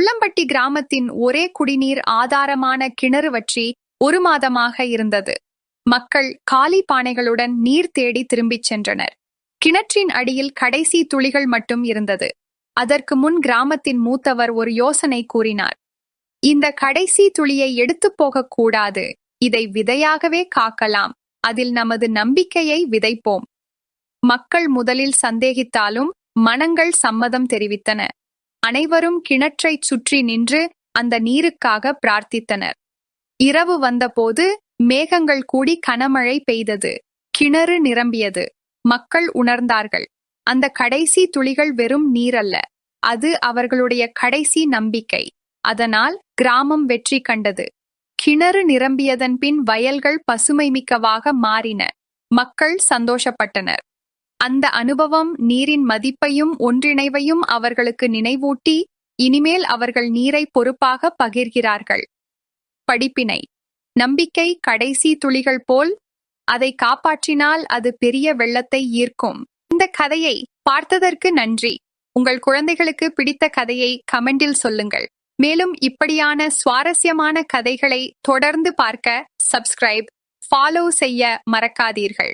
புள்ளம்பட்டி கிராமத்தின் ஒரே குடிநீர் ஆதாரமான கிணறு வற்றி ஒரு மாதமாக இருந்தது. மக்கள் காலி பானைகளுடன் நீர் தேடி திரும்பிச் சென்றனர். கிணற்றின் அடியில் கடைசி துளிகள் மட்டும் இருந்தது. அதற்கு முன் கிராமத்தின் மூத்தவர் ஒரு யோசனை கூறினார். இந்த கடைசி துளியை எடுத்துப் போகக்கூடாது இதை விதையாகவே காக்கலாம். அதில் நமது நம்பிக்கையை விதைப்போம். மக்கள் முதலில் சந்தேகித்தாலும் மனங்கள் சம்மதம் தெரிவித்தன. அனைவரும் கிணற்றைச் சுற்றி நின்று அந்த நீருக்காக பிரார்த்தித்தனர். இரவு வந்தபோது மேகங்கள் கூடி கனமழை பெய்தது. கிணறு நிரம்பியது. மக்கள் உணர்ந்தார்கள். அந்த கடைசி துளிகள் வெறும் நீரல்ல. அது அவர்களுடைய கடைசி நம்பிக்கை. அதனால் கிராமம் வெற்றி கண்டது. கிணறு நிரம்பியதன் பின் வயல்கள் பசுமைமிக்கவாக மாறின. மக்கள் சந்தோஷப்பட்டனர். அந்த அனுபவம் நீரின் மதிப்பையும் ஒன்றிணைவையும் அவர்களுக்கு நினைவூட்டி இனிமேல் அவர்கள் நீரை பொறுப்பாக பகிர்கிறார்கள். படிப்பினை. நம்பிக்கை கடைசி துளிகள் போல் அதை காப்பாற்றினால் அது பெரிய வெள்ளத்தை ஈர்க்கும். இந்த கதையை பார்த்ததற்கு நன்றி. உங்கள் குழந்தைகளுக்கு பிடித்த கதையை கமெண்டில் சொல்லுங்கள். மேலும் இப்படியான சுவாரஸ்யமான கதைகளை தொடர்ந்து பார்க்க சப்ஸ்கிரைப் ஃபாலோ செய்ய மறக்காதீர்கள்.